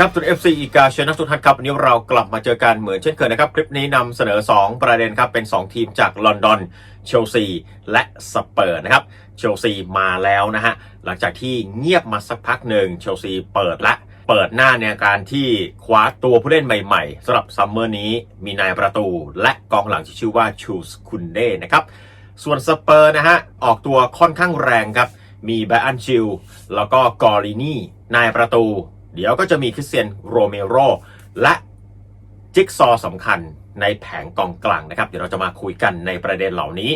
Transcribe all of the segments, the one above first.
ครับทุน FC อีกาเชนักทุนทัศน์ครับวันนี้เรากลับมาเจอกันเหมือนเช่นเคยนะครับ คลิปนี้นำเสนอ 2 ประเด็นครับ เป็น 2 ทีมจากลอนดอนเชลซีและสเปอร์นะครับเชลซีมาแล้วนะฮะ หลังจากที่เงียบมาสักพักหนึ่งเชลซีเปิดละ เปิดหน้าในการที่คว้าตัวผู้เล่นใหม่ๆสำหรับซัมเมอร์นี้มีนายประตู และกองหลังที่ชื่อว่าชูสคุนเด้นะครับส่วนสเปอร์นะฮะออกตัวค่อนข้างแรงครับมีแบรอันชิลแล้วก็กอรินี่นายประตู เดี๋ยวก็จะมีคริสเตียนโรเมโรและจิ๊กซอสำคัญในแผงกองกลางนะครับ เดี๋ยวเราจะมาคุยกันในประเด็นเหล่านี้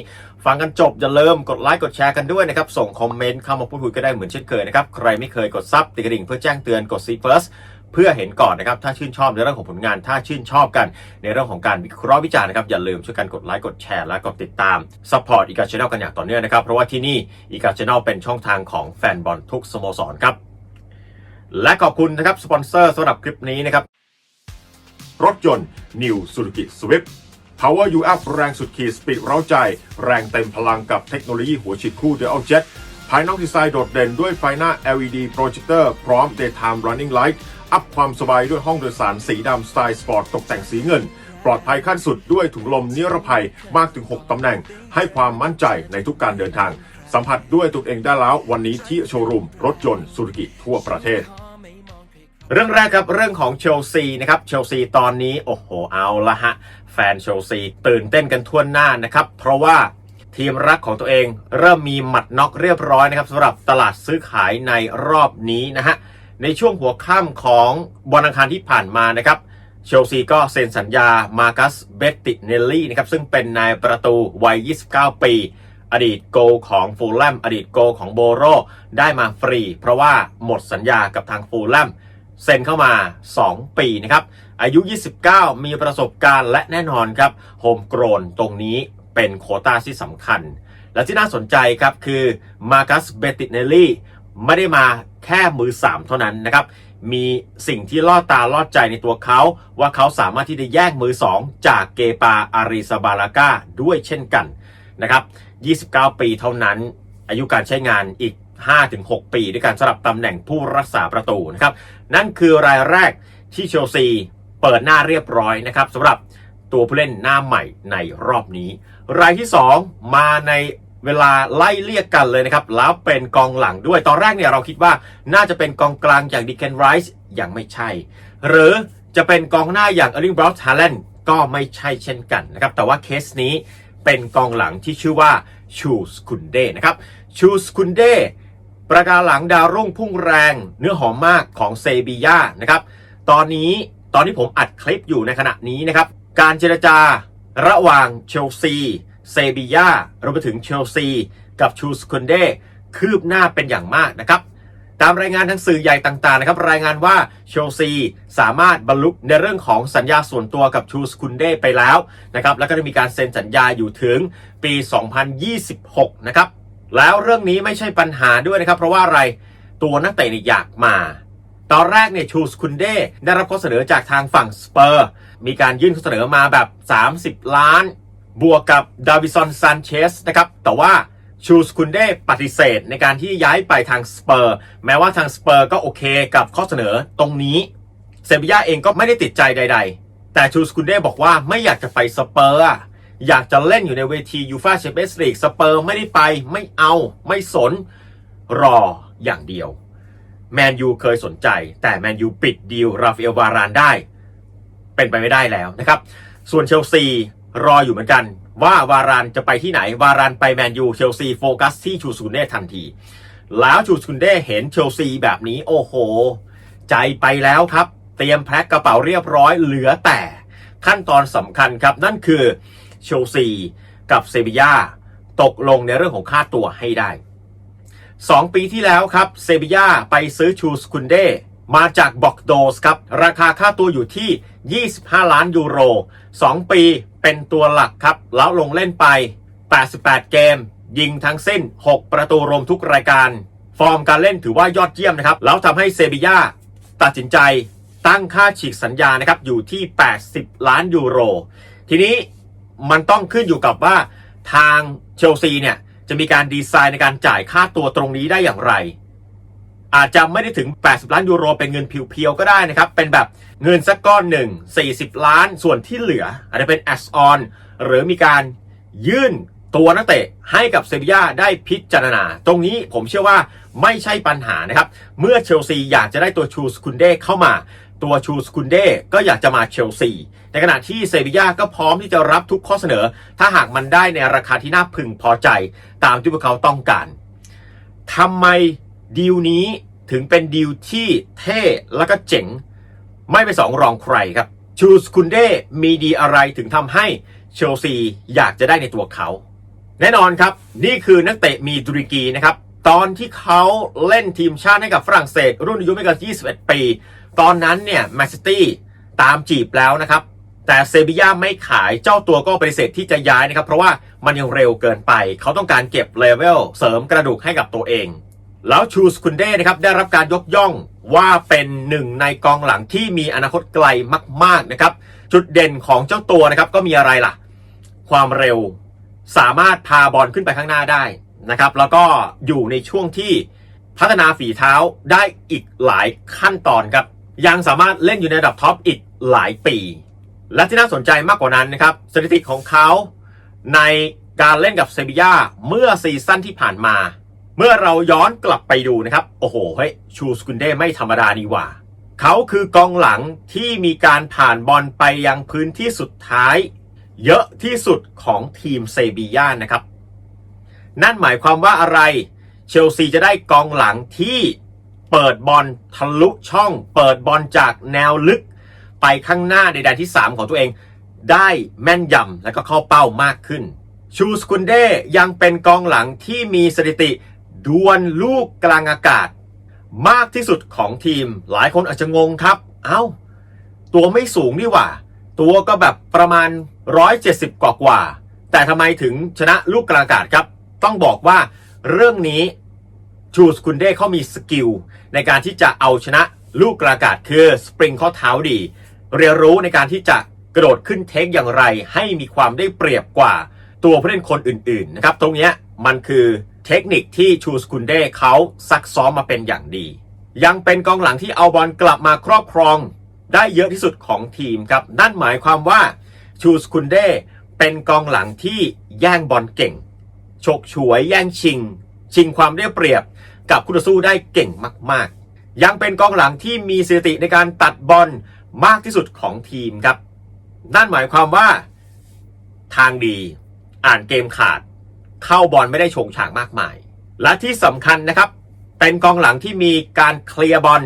ฟังกันจบอย่าลืมกดไลค์กดแชร์กันด้วยนะครับ ส่งคอมเมนต์เข้ามาพูดคุยก็ได้เหมือนเช่นเคยนะครับ ใครไม่เคยกดซับติดกระดิ่งเพื่อแจ้งเตือนกดซีเฟิร์สเพื่อเห็นก่อนนะครับ ถ้าชื่นชอบในเรื่องของผลงาน ถ้าชื่นชอบกัน ในเรื่องของการวิเคราะห์วิจารณ์นะครับ อย่าลืมช่วยกันกดไลค์ กดแชร์ และกดติดตามซัพพอร์ตอีกาชแนลกันอย่างต่อเนื่องนะครับ เพราะว่าที่นี่อีกาชแนลเป็นช่องทางของแฟนบอลทุกสโมสรครับ และขอบคุณนะครับสปอนเซอร์สำหรับคลิปนี้นะครับ รถยนต์ New Suzuki Swift Power You Up แรงสุดขีดสปีดเร้าใจ แรงเต็มพลังกับเทคโนโลยีหัวฉีดคู่ Dual Jet ภายนอกดีไซน์โดดเด่นด้วยไฟหน้า LED Projector พร้อม Daytime Running Light อัพความสบายด้วยห้องโดยสารสีดำสไตล์สปอร์ตตกแต่งสีเงิน ปลอดภัยขั้นสุดด้วยถุงลมนิรภัยมากถึง 6 ตำแหน่ง ให้ความมั่นใจในทุกการเดินทาง สัมผัสด้วยตัวเองได้แล้ววันนี้ที่โชว์รูมรถยนต์ซูซูกิทั่วประเทศ เรื่องแรกครับเรื่องของเชลซีนะครับเชลซีตอนนี้โอ้โหเอาละฮะ แฟนเชลซีตื่นเต้นกันทั่วหน้านะครับ เพราะว่าทีมรักของตัวเองเริ่มมีหมัดน็อกเรียบร้อยนะครับสำหรับตลาดซื้อขายในรอบนี้นะฮะในช่วงหัวค่ำของวันอังคารที่ผ่านมานะครับเชลซีก็เซ็นสัญญามาร์กัสเบตติเนลลี่นะครับซึ่งเป็นนายประตูวัย 29 ปี อดีตโกของฟูลแลมอดีตโกของโบโรได้มาฟรี เพราะว่าหมดสัญญากับทางฟูลแลมเซ็นเข้ามา 2 ปีนะครับอายุ 29 มีประสบการณ์และแน่นอนครับโฮมโกรนตรงนี้เป็นโคต้าที่สำคัญ และที่น่าสนใจครับคือมาร์กัสเบติเนลลี่ไม่ได้มาแค่มือ 3 เท่านั้นนะครับมีสิ่งที่ล่อตาล่อใจในตัวเขา ว่าเขาสามารถที่จะแยกมือ 2 จากเกปาอาริซาบาลากาด้วยเช่นกันนะครับ 29 ปีเท่านั้น อายุการใช้งานอีก 5-6 ปีด้วยการสลับตำแหน่งผู้รักษาประตูนะครับ นั่นคือรายแรกที่เชลซีเปิดหน้าเรียบร้อยนะครับสำหรับตัวผู้เล่นหน้าใหม่ในรอบนี้ รายที่ 2 มาในเวลาไล่เรียกกันเลยนะครับ แล้วเป็นกองหลังด้วยตอนแรกเนี่ยเราคิดว่าน่าจะเป็นกองกลางอย่างดิเคนไรส์ยังไม่ใช่ หรือจะเป็นกองหน้าอย่างเอลิงบรอสฮาเลนก็ไม่ใช่เช่นกันนะครับ แต่ว่าเคสนี้ เป็นกองหลังที่ชื่อว่าชูสคุนเดนะครับชูสคุนเดประการหลังดาวรุ่งพุ่งแรงเนื้อหอมมากของเซบีย่านะครับตอนนี้ตอนที่ผมอัดคลิปอยู่ในขณะนี้นะครับ การเจรจาระหว่างเชลซีเซบีย่ารวมไปถึงเชลซี กับชูสคุนเดคืบหน้าเป็นอย่างมากนะครับ ตามรายงานทางสื่อใหญ่ต่างๆนะครับรายงานว่าเชลซีสามารถบรรลุในเรื่องของสัญญาส่วนตัวกับชูสคุนเดไปแล้วนะครับแล้วก็จะมีการเซ็นสัญญาอยู่ถึงปี 2026 นะครับแล้วเรื่องนี้ไม่ใช่ปัญหาด้วยนะครับ เพราะว่าอะไรตัวนักเตะนี่อยากมา ตอนแรกเนี่ยชูสคุนเดได้รับข้อเสนอจากทางฝั่งสเปอร์ มีการยื่นข้อเสนอมาแบบ 30 ล้าน บวกกับดาวิสันซานเชสนะครับแต่ว่า ชูสคุนเดปฏิเสธในการที่ย้ายไปทางสเปอร์ แม้ว่าทางสเปอร์ก็โอเคกับข้อเสนอตรงนี้ เซบีย่าเองก็ไม่ได้ติดใจใด ๆ แต่ชูสคุนเดบอกว่าไม่อยากจะไปสเปอร์อยากจะเล่นอยู่ในเวทียูฟาแชมเปี้ยนส์ลีกสเปอร์ไม่ได้ไปไม่เอาไม่สนรออย่างเดียว แมนยูเคยสนใจ แต่แมนยูปิดดีลราฟเอลวารานได้ เป็นไปไม่ได้แล้วนะครับ ส่วนเชลซีรออยู่เหมือนกัน ว่าวารานจะไปที่ไหน วารานไปแมนยูเชลซีโฟกัสที่ชูซูเน่ทันที แล้วชูซูเน่เห็นเชลซีแบบนี้ โอ้โห ใจไปแล้วครับ เตรียมแพ็คกระเป๋าเรียบร้อยเหลือแต่ขั้นตอนสำคัญครับ นั่นคือเชลซีกับเซบีย่าตกลงในเรื่องของค่าตัวให้ได้ 2 ปีที่แล้วครับเซบีย่าไปซื้อชูสคุนเด มาจากบอกโดสครับ ราคาค่าตัวอยู่ที่ 25 ล้านยูโร 2 ปีเป็นตัวหลักครับ แล้วลงเล่นไป 88 เกม ยิงทั้งสิ้น 6 ประตูรวมทุกรายการ ฟอร์มการเล่นถือว่ายอดเยี่ยมนะครับ แล้วทำให้เซบีย่าตัดสินใจตั้งค่าฉีกสัญญานะครับ อยู่ที่ 80 ล้านยูโร ทีนี้มันต้องขึ้นอยู่กับว่าทางเชลซีเนี่ยจะมีการดีไซน์ในการจ่ายค่าตัวตรงนี้ได้อย่างไร อาจจะไม่ได้ถึง 80 ล้านยูโรเป็นเงินเพียวๆก็ได้นะครับ เป็นแบบเงินสักก้อนหนึ่ง 40 ล้าน ส่วนที่เหลือ อาจจะเป็น a s on หรือมีการยื่นตัวนักเตะให้กับเซบีย่าได้พิจารณา ตรงนี้ผมเชื่อว่าไม่ใช่ปัญหานะครับ เมื่อเชลซีอยากจะได้ตัวชูสคุนเดเข้ามา ตัวชูสคุนเดก็อยากจะมาเชลซี ในขณะที่เซบีย่าก็พร้อมที่จะรับทุกข้อเสนอ ถ้าหากมันได้ในราคาที่น่าพึงพอใจ ตามที่พวกเขาต้องการทำไม ดีลนี้ถึงเป็นดีลที่เท่แล้วก็เจ๋ง ไม่ไปสองรองใครครับ ชูสคุนเดมีดีอะไรถึงทำให้เชลซีอยากจะได้ในตัวเขา แน่นอนครับ นี่คือนักเตะมีดุริกีนะครับ ตอนที่เขาเล่นทีมชาติให้กับฝรั่งเศส รุ่นอายุไม่เกิน21 ปี ตอนนั้นเนี่ยแมนซิตี้ตามจีบแล้วนะครับ แต่เซบีย่าไม่ขายเจ้าตัวก็ปฏิเสธที่จะย้ายนะครับ เพราะว่ามันยังเร็วเกินไป เขาต้องการเก็บเลเวลเสริมกระดูกให้กับตัวเอง แล้วชูสคุนเด้นะครับได้รับการยกย่องว่าเป็นหนึ่งในกองหลังที่มีอนาคตไกลมาก ๆนะครับ จุดเด่นของเจ้าตัวนะครับก็มีอะไรล่ะ ความเร็วสามารถพาบอลขึ้นไปข้างหน้าได้นะครับ แล้วก็อยู่ในช่วงที่พัฒนาฝีเท้าได้อีกหลายขั้นตอนครับ ยังสามารถเล่นอยู่ในระดับท็อปอีกหลายปี และที่น่าสนใจมากกว่านั้นนะครับสถิติของเขาในการเล่นกับเซบีย่าเมื่อซีซั่นที่ผ่านมา เมื่อเราย้อนกลับไปดูนะครับ โอ้โหเฮ้ยชูสกุนเด้ไม่ธรรมดานี่หว่า เขาคือกองหลังที่มีการผ่านบอลไปยังพื้นที่สุดท้าย เยอะที่สุดของทีมเซบีย่านะครับ นั่นหมายความว่าอะไร เชลซีจะได้กองหลังที่เปิดบอลทะลุช่อง เปิดบอลจากแนวลึกไปข้างหน้าในแดนที่ 3 ของตัวเอง ได้แม่นยำและก็เข้าเป้ามากขึ้น ชูสกุนเดยังเป็นกองหลังที่มีสถิติ ดวลลูกกลางอากาศ มากที่สุดของทีม หลายคนอาจจะงงครับ เอ้า ตัวไม่สูงนี่หว่า ตัวก็แบบประมาณ 170 กว่ากว่า แต่ทำไมถึงชนะลูกกลางอากาศครับ ต้องบอกว่าเรื่องนี้ชูสกุนเด้เขามีสกิล ในการที่จะเอาชนะลูกกลางอากาศคือสปริงข้อเท้าดี เรียนรู้ในการที่จะกระโดดขึ้นเทคอย่างไร ให้มีความได้เปรียบกว่าตัวผู้เล่นคนอื่นๆนะครับตรงเนี้ยมันคือ เทคนิคที่ชูสกุนเด้เขาซักซ้อมมาเป็นอย่างดี ยังเป็นกองหลังที่เอาบอลกลับมาครอบครองได้เยอะที่สุดของทีมครับ นั่นหมายความว่าชูสคุนเด้เป็นกองหลังที่แย่งบอลเก่ง ฉกฉวยแย่งชิง ชิงความได้เปรียบกับคู่ต่อสู้ได้เก่งมาก ๆ ยังเป็นกองหลังที่มีสถิติในการตัดบอลมากที่สุดของทีมครับ นั่นหมายความว่า ทางดี อ่านเกมขาด เข้าบอลไม่ได้โฉงฉางมากมาย และที่สำคัญนะครับ เป็นกองหลังที่มีการเคลียร์บอล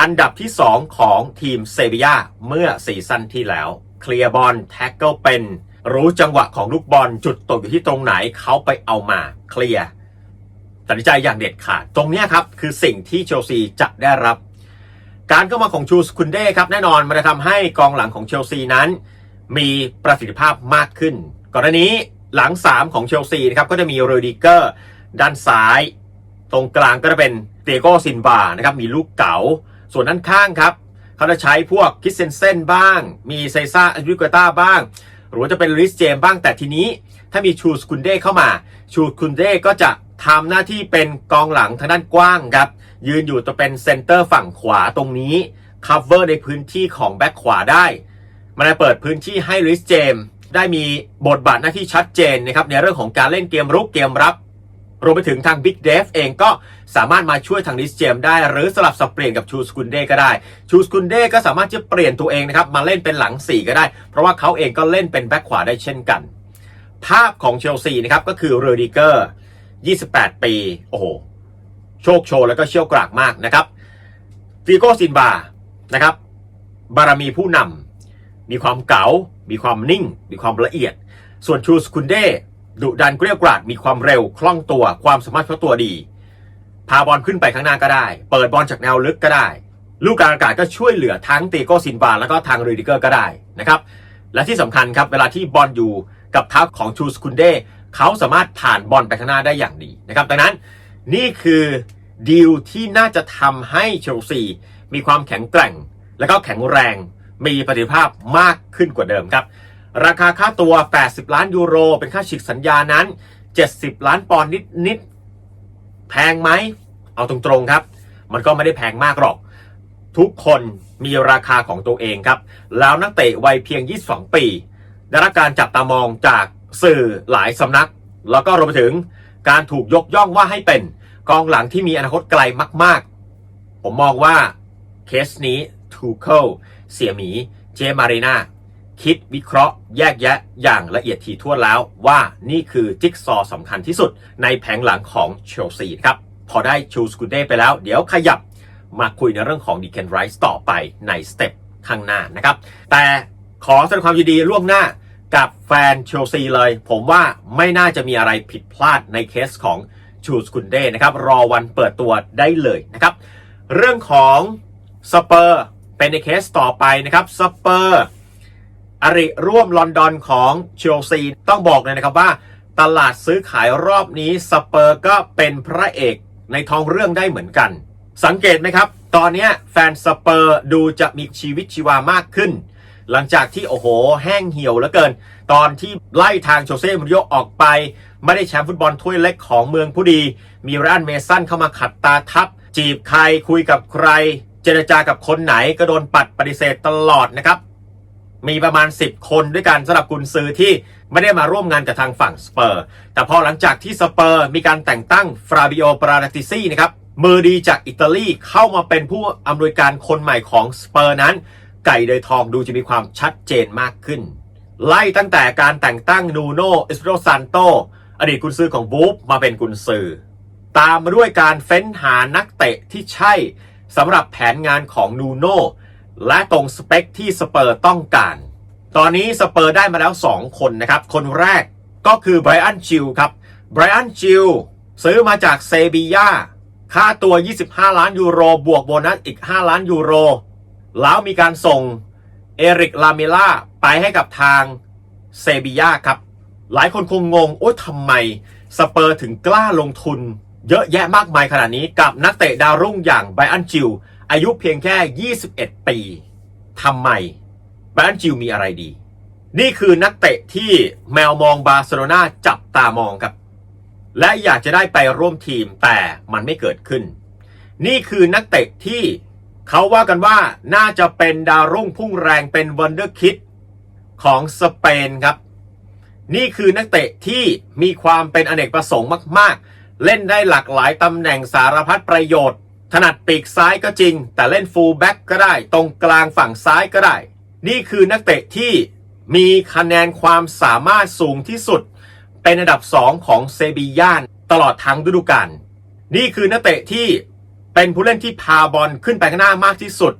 อันดับที่ 2 ของทีมเซบียาเมื่อซีซั่นที่แล้ว เคลียร์บอลแท็กเกิลเป็น รู้จังหวะของลูกบอลจุดตกอยู่ที่ตรงไหนเขาไปเอามาเคลียร์ตัดใจอย่างเด็ดขาด ตรงนี้ครับคือสิ่งที่เชลซีจะได้รับ การเข้ามาของชูสคุนเด้ครับแน่นอนมันจะทำให้กองหลังของเชลซีนั้น มีประสิทธิภาพมากขึ้น ก่อนหน้านี้ หลัง 3 ของเชลซีนะครับก็จะมีโรดิเกอร์ด้านซ้าย ตรงกลางก็จะเป็นเตโกซินบานะครับมีลูกเก๋าส่วนด้านข้างครับ เขาจะใช้พวกคิสเซนเซนบ้าง มีไซซ่าอริกต้าบ้าง หรือว่าจะเป็นลิสเจมบ้างแต่ทีนี้ ถ้ามีชูสคุนเด้เข้ามา ชูสคุนเด้ก็จะทำหน้าที่เป็นกองหลังทางด้านกว้างครับ ยืนอยู่ตัวเป็นเซนเตอร์ฝั่งขวาตรงนี้คัฟเวอร์ในพื้นที่ของแบ็คขวาได้ มันจะเปิดพื้นที่ให้ลิสเจม ได้มีบทบาทหน้าที่ชัดเจนนะครับในเรื่องของการเล่นเกมรุกเกมรับ รวมไปถึงทาง Big d e v เองก็สามารถมาช่วยทางลิสเจมได้ หรือสลับสับเปลี่ยนกับชูสกุนเดก็ได้ ชูสกุนเดก็สามารถจะเปลี่ยนตัวเองนะครับมาเล่นเป็นหลัง 4 ก็ได้ เพราะว่าเขาเองก็เล่นเป็นแบ็คขวาได้เช่นกัน ภาพของเชลซีนะครับก็คือเรดิเกอร์ 28 ปี โอ้โห โชคโชว์แล้วก็เชี่ยวกรากมากนะครับฟิโกซินบานะครับบารมีผู้นำ มีความเก๋า มีความนิ่ง มีความละเอียด ส่วนชูสคุนเดดุดันเกลียวกราดมีความเร็วคล่องตัว ความสามารถเฉพาะตัวดี พาบอลขึ้นไปข้างหน้าก็ได้ เปิดบอลจากแนวลึกก็ได้ ลูกกลางอากาศก็ช่วยเหลือทั้งเตโกซินบาแล้วก็ทางเรดิเกอร์ก็ได้นะครับ และที่สำคัญครับเวลาที่บอลอยู่กับเท้าของชูสคุนเดเขาสามารถผ่านบอลไปข้างหน้าได้อย่างดีนะครับ ดังนั้นนี่คือดีลที่น่าจะทำให้เชลซีมีความแข็งแกร่ง และก็แข็งแรง มีประสิทธิภาพมากขึ้นกว่าเดิมครับ ราคาค่าตัว 80 ล้านยูโร เป็นค่าฉีกสัญญานั้น 70 ล้านปอนด์นิดๆแพงไหม เอาตรงๆครับ มันก็ไม่ได้แพงมากหรอก ทุกคนมีราคาของตัวเองครับ แล้วนักเตะวัยเพียง 22 ปีได้รับการจับตามองจากสื่อหลายสำนัก แล้วก็รวมไปถึงการถูกยกย่องว่าให้เป็นกองหลังที่มีอนาคตไกลมาก ๆ ผมมองว่าเคสนี้ทูเคิล เสียหมี เจมารีนาคิดวิเคราะห์แยกแยะอย่างละเอียดถี่ถ้วนแล้วว่านี่คือจิ๊กซอว์สำคัญที่สุดในแผงหลังของเชลซีครับ พอได้ชูสกูเด้ไปแล้ว เดี๋ยวขยับมาคุยในเรื่องของดีเคนไรส์ต่อไปในสเต็ปข้างหน้านะครับ แต่ขอแสดงความยินดีล่วงหน้ากับแฟนเชลซีเลย ผมว่าไม่น่าจะมีอะไรผิดพลาดในเคสของชูสกุนเด้นะครับ รอวันเปิดตัวได้เลยนะครับ เรื่องของสเปอร์ เป็นในเคสต่อไปนะครับสเปอร์อริร่วมลอนดอนของเชลซีต้องบอกเลยนะครับว่า ตลาดซื้อขายรอบนี้สเปอร์ก็เป็นพระเอกในท้องเรื่องได้เหมือนกัน สังเกตไหมครับ ตอนนี้แฟนสเปอร์ดูจะมีชีวิตชีวามากขึ้น หลังจากที่โอ้โห แห้งเหี่ยวเหลือเกิน ตอนที่ไล่ทางโจเซ่มูรินโญ่ออกไป ไม่ได้แชมป์ฟุตบอลถ้วยเล็กของเมืองผู้ดี มีรานเมสันเข้ามาขัดตาทับ จีบใครคุยกับใคร เจรจากับคนไหนก็โดนปัดปฏิเสธตลอดนะครับ มีประมาณ 10 คนด้วยกันสำหรับกุนซือที่ไม่ได้มาร่วมงานกับทางฝั่งสเปอร์ แต่พอหลังจากที่สเปอร์มีการแต่งตั้งฟราบิโอปราติซี่นะครับมือดีจากอิตาลีเข้ามาเป็นผู้อำนวยการคนใหม่ของสเปอร์นั้น ไก่เดยทองดูจะมีความชัดเจนมากขึ้น ไล่ตั้งแต่การแต่งตั้งนูโนเอสโรซันโตอดีตกุนซือของบูฟมาเป็นกุนซือ ตามมาด้วยการเฟ้นหานักเตะที่ใช่ สำหรับแผนงานของนูโน่และตรงสเปคที่สเปอร์ต้องการ ตอนนี้สเปอร์ได้มาแล้ว 2 คนนะครับ คนแรกก็คือไบรอันจิลครับไบรอันจิลซื้อมาจากเซบียาค่าตัว 25 ล้านยูโร บวกโบนัสอีก 5 ล้านยูโร แล้วมีการส่งเอริกลาเมล่าไปให้กับทางเซบียาครับ หลายคนคงงง โอ้ทำไมสเปอร์ถึงกล้าลงทุน เยอะแยะมากมายขนาดนี้กับนักเตะดาวรุ่งอย่างไบรอันจิลอายุเพียงแค่ 21 ปีทำไมไบรอันจิลมีอะไรดี นี่คือนักเตะที่แมวมองบาร์เซโลนาจับตามองครับ และอยากจะได้ไปร่วมทีมแต่มันไม่เกิดขึ้น นี่คือนักเตะที่เขาว่ากันว่าน่าจะเป็นดาวรุ่งพุ่งแรงเป็นวันเดอร์คิดของสเปนครับ นี่คือนักเตะที่มีความเป็นอเนกประสงค์มาก ๆ เล่นได้หลากหลายตำแหน่งสารพัดประโยชน์ ถนัดปีกซ้ายก็จริง แต่เล่นฟูลแบ็กก็ได้ ตรงกลางฝั่งซ้ายก็ได้ นี่คือนักเตะที่มีคะแนนความสามารถสูงที่สุด เป็นอันดับ 2 ของเซบียานตลอดทั้งฤดูกาลนี่คือนักเตะที่เป็นผู้เล่นที่พาบอลขึ้นไปข้างหน้ามากที่สุด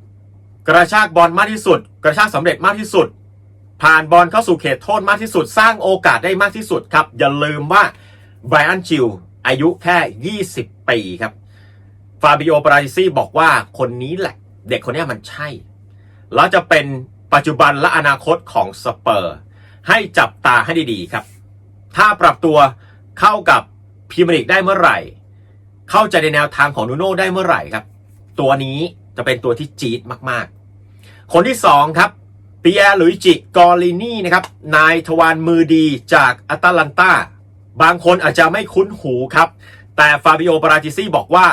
กระชากบอลมากที่สุด กระชากสำเร็จมากที่สุด ผ่านบอลเข้าสู่เขตโทษมากที่สุด สร้างโอกาสได้มากที่สุดครับ อย่าลืมว่าไบรอันจิล อายุแค่ 20 ปีครับ ฟาบิโอปราติซี่บอกว่าคนนี้แหละ เด็กคนนี้มันใช่ แล้วจะเป็นปัจจุบันและอนาคตของสเปอร์ ให้จับตาให้ดีๆครับ ถ้าปรับตัวเข้ากับพรีเมียร์ลีกได้เมื่อไหร่ เข้าใจในแนวทางของนูโน่ได้เมื่อไหร่ครับ ตัวนี้จะเป็นตัวที่จี๊ดมากๆ คนที่สองครับปีแอร์ลุยจิกอลินี่นะครับ นายทวารมือดีจากอตแลนตา บางคนอาจจะไม่คุ้นหูครับ แต่ฟาบิโอปราติซี่บอกว่า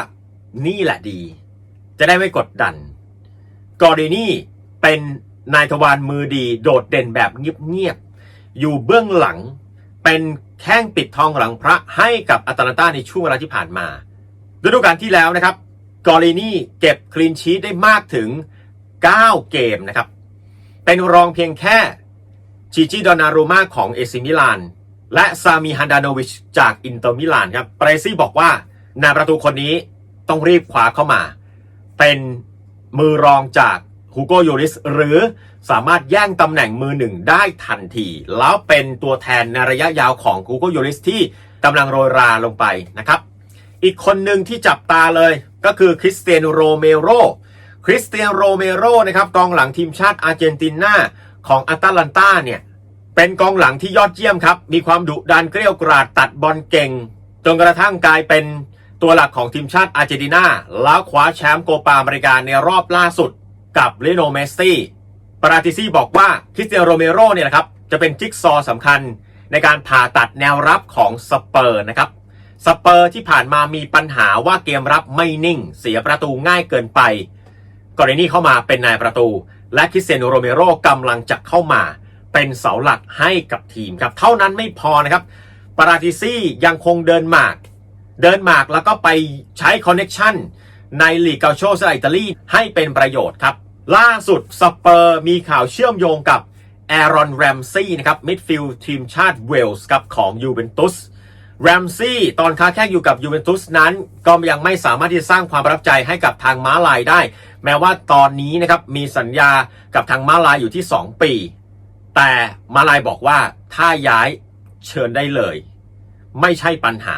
นี่แหละดี จะได้ไม่กดดัน กอรินี่เป็นนายทวารมือดีโดดเด่นแบบเงียบๆ อยู่เบื้องหลัง เป็นแข้งปิดทองหลังพระให้กับอัตแลนตาในช่วงเวลาที่ผ่านมาฤดูกาลที่แล้วนะครับ กอรินี่เก็บคลีนชีตได้มากถึง 9 เกมนะครับ เป็นรองเพียงแค่ชิจิดอนารูมาของเอซิมิลาน และซามีฮันดานโนวิชจากอินเตอร์มิลานครับเปรซี่บอกว่านาประตูคนนี้ต้องรีบคว้าเข้ามา เป็นมือรองจากฮูโกโยริสหรือสามารถแย่งตำแหน่งมือหนึ่งได้ทันที แล้วเป็นตัวแทนในระยะยาวของฮูโกโยริสที่กำลังโรยราลงไปนะครับ อีกคนหนึ่งที่จับตาเลยก็คือคริสเตียนโรเมโรคริสเตียนโรเมโรนะครับกองหลังทีมชาติอาร์เจนตินาของอัตแลนตาเนี่ย เป็นกองหลังที่ยอดเยี่ยมครับ มีความดุดันเกรี้ยวกราดตัดบอลเก่ง จนกระทั่งกลายเป็นตัวหลักของทีมชาติอาร์เจนตินาแล้วคว้าแชมป์โกปาอเมริกาในรอบล่าสุดกับเลโนเมสซี่ปราติซี่บอกว่าคริสเตียนโรเมโรเนี่ยนะครับจะเป็นจิ๊กซอว์สำคัญในการผ่าตัดแนวรับของสเปอร์นะครับสเปอร์ที่ผ่านมามีปัญหาว่าเกมรับไม่นิ่ง เสียประตูง่ายเกินไป กรณีเข้ามาเป็นนายประตู และคริสเตียโนโรเมโรกำลังจะเข้ามา เป็นเสาหลักให้กับทีมครับ เท่านั้นไม่พอนะครับ ปาราติซี่ยังคงเดินหมาก เดินหมากแล้วก็ไปใช้คอนเน็ชันในลีกเกาโชสอิตาลีให้เป็นประโยชน์ครับ ล่าสุดสเปอร์มีข่าวเชื่อมโยงกับแอรอนแรมซี่นะครับมิดฟิลด์ทีมชาติเวลส์ครับของยูเวนตุสแรมซี่ตอนค้าแข่งอยู่กับยูเวนตุสนั้น ก็ยังไม่สามารถที่จะสร้างความประทับใจให้กับทางม้าลายได้ แม้ว่าตอนนี้นะครับมีสัญญากับทางม้าลายอยู่ที่ 2 ปี แต่มาลายบอกว่าถ้าย้ายเชิญได้เลย ไม่ใช่ปัญหา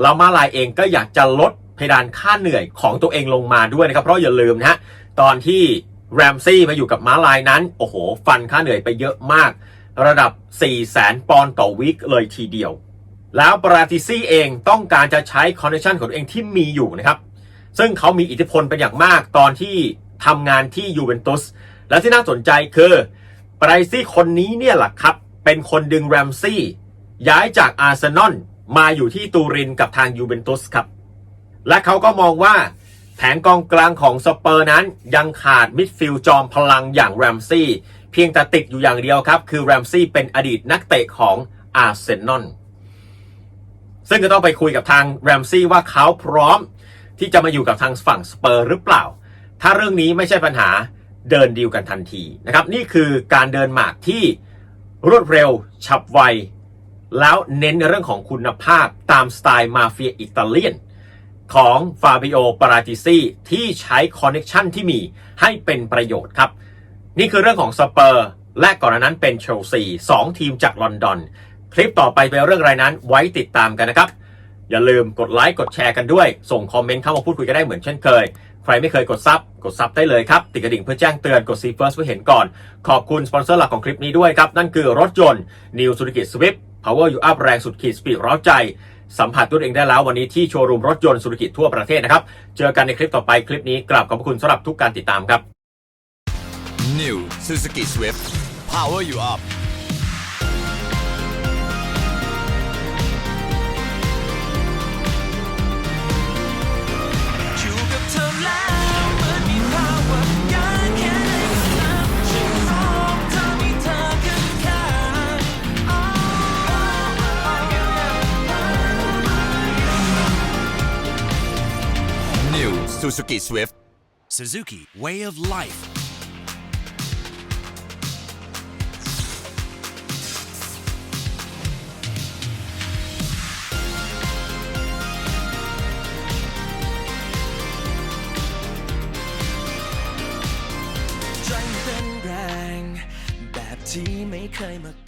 แล้วม้าลายเองก็อยากจะลดเพดานค่าเหนื่อยของตัวเองลงมาด้วยนะครับ เพราะอย่าลืมนะฮะตอนที่แรมซี่มาอยู่กับม้าลายนั้น โอ้โห ฟันค่าเหนื่อยไปเยอะมาก ระดับ 4 0 0แสนปอนด์ต่อวิคเลยทีเดียว แล้วปราติซี่เองต้องการจะใช้คอนเนคชันของตัวเองที่มีอยู่นะครับ ซึ่งเขามีอิทธิพลเป็นอย่างมากตอนที่ทำงานที่ยูเวนตุส และที่น่าสนใจคือ ไปรซี่คนนี้เนี่ยแหละครับ เป็นคนดึงแรมซี่ ย้ายจากอาร์เซนอลมาอยู่ที่ตูรินกับทางยูเวนตุสครับ และเขาก็มองว่าแผงกองกลางของสเปอร์นั้นยังขาดมิดฟิลด์จอมพลังอย่างแรมซี่ เพียงแต่ติดอยู่อย่างเดียวครับ คือแรมซี่เป็นอดีตนักเตะของอาร์เซนอลซึ่งก็ต้องไปคุยกับทางแรมซี่ว่าเขาพร้อมที่จะมาอยู่กับทางฝั่งสเปอร์หรือเปล่า ถ้าเรื่องนี้ไม่ใช่ปัญหา เดินดีลกันทันทีนะครับ นี่คือการเดินหมากที่รวดเร็ว ฉับไว แล้วเน้นในเรื่องของคุณภาพตามสไตล์มาเฟียอิตาเลียน ของฟาบิโอปาราติซี่ที่ใช้คอนเน็ชันที่มีให้เป็นประโยชน์ครับ นี่คือเรื่องของสเปอร์ และก่อนหน้านั้นเป็นเชลซีสองทีมจากลอนดอน คลิปต่อไปเป็นเรื่องอะไรนั้นไว้ติดตามกันนะครับ อย่าลืมกดไลค์กดแชร์กันด้วย ส่งคอมเมนต์เข้ามาพูดคุยกันได้เหมือนเช่นเคย ใครไม่เคยกดซับกดซับได้เลยครับ ติดกระดิ่งเพื่อแจ้งเตือนกดซีเฟิร์สเพื่อเห็นก่อน ขอบคุณสปอนเซอร์หลักของคลิปนี้ด้วยครับ นั่นคือรถยนต์ New Suzuki Swift Power You Up แรงสุดขีดสปีดร้าวใจ สัมผัสตัวเองได้แล้ววันนี้ที่โชว์รูมรถยนต์สุรกิจทั่วประเทศนะครับ เจอกันในคลิปต่อไปคลิปนี้กราบขอบคุณสำหรับทุกการติดตามครับ New Suzuki Swift Power You Up Suzuki Swift Suzuki Way of Life. Trying to bend แรงแบบที่ไม่เคยมาก่อน